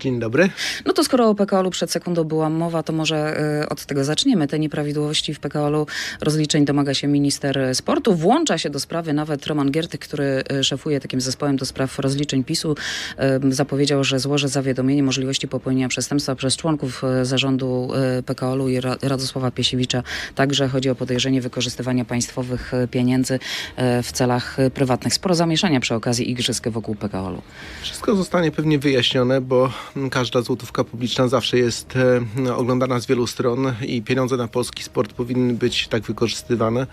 Dzień dobry. No to skoro o PKO-u przed sekundą była mowa, to może y, od tego zaczniemy. Te nieprawidłowości w PKO-u rozliczeń domaga się minister sportu. Włącza się do sprawy nawet Roman Giertyk, który y, szefuje takim zespołem do spraw rozliczeń PiSu. Y, zapowiedział, że złoży zawiadomienie możliwości popełnienia przestępstwa przez członków zarządu PKO-u i Ra- Radosława Piesiewicza. Także chodzi o podejrzenie wykorzystywania państwowych pieniędzy w celach prywatnych. Sporo zamieszania przy okazji igrzysk wokół PKO-u. Wszystko zostanie pewnie wyjaśnione, bo każda złotówka publiczna zawsze jest e, oglądana z wielu stron i pieniądze na polski sport powinny być tak wykorzystywane,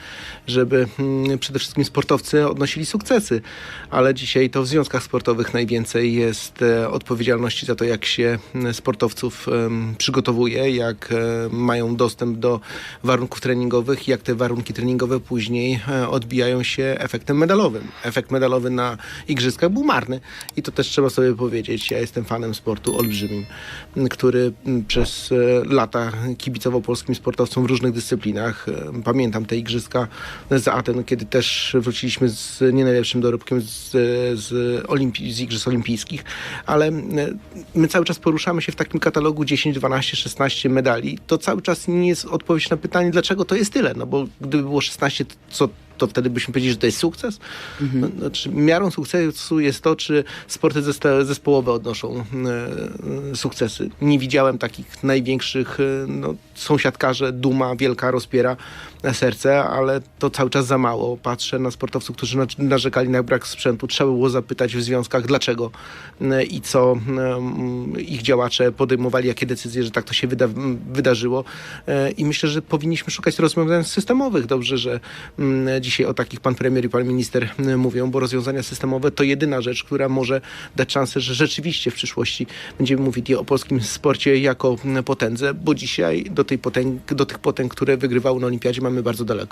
żeby mm, przede wszystkim sportowcy odnosili sukcesy. Ale dzisiaj to w związkach sportowych najwięcej jest e, odpowiedzialności za to, jak się sportowców przygotowuje, jak e, mają dostęp do warunków treningowych, jak te warunki treningowe później odbijają się efektem medalowym. Efekt medalowy na igrzyskach był marny i to też trzeba sobie powiedzieć. Ja jestem fanem sportu olbrzymim, który m, przez e, lata kibicował polskim sportowcom w różnych dyscyplinach. E, Pamiętam te igrzyska z Aten, kiedy też wróciliśmy z nie najlepszym dorobkiem z, z, olimpi- z igrzysk olimpijskich, ale m, my cały czas poruszamy się w takim katalogu 10, 12, 16 medali. To cały czas nie jest odpowiedź na pytanie, dlaczego to jest tyle. No bo gdyby było 16, to co to wtedy byśmy powiedzieli, że to jest sukces. No, Znaczy, miarą sukcesu jest to, czy sporty zespo- zespołowe odnoszą e, sukcesy. Nie widziałem takich największych, e, no, są siatkarze, duma wielka rozpiera serce, ale to cały czas za mało. Patrzę na sportowców, którzy na- narzekali na brak sprzętu. Trzeba było zapytać w związkach, dlaczego e, i co e, ich działacze podejmowali, jakie decyzje, że tak to się wyda- wydarzyło. E, I myślę, że powinniśmy szukać rozwiązań systemowych. Dobrze, że dzisiaj o takich pan premier i pan minister mówią, bo rozwiązania systemowe to jedyna rzecz, która może dać szansę, że rzeczywiście w przyszłości będziemy mówili o polskim sporcie jako potędze, bo dzisiaj do, tej potęg, do tych potęg, które wygrywały na olimpiadzie mamy bardzo daleko.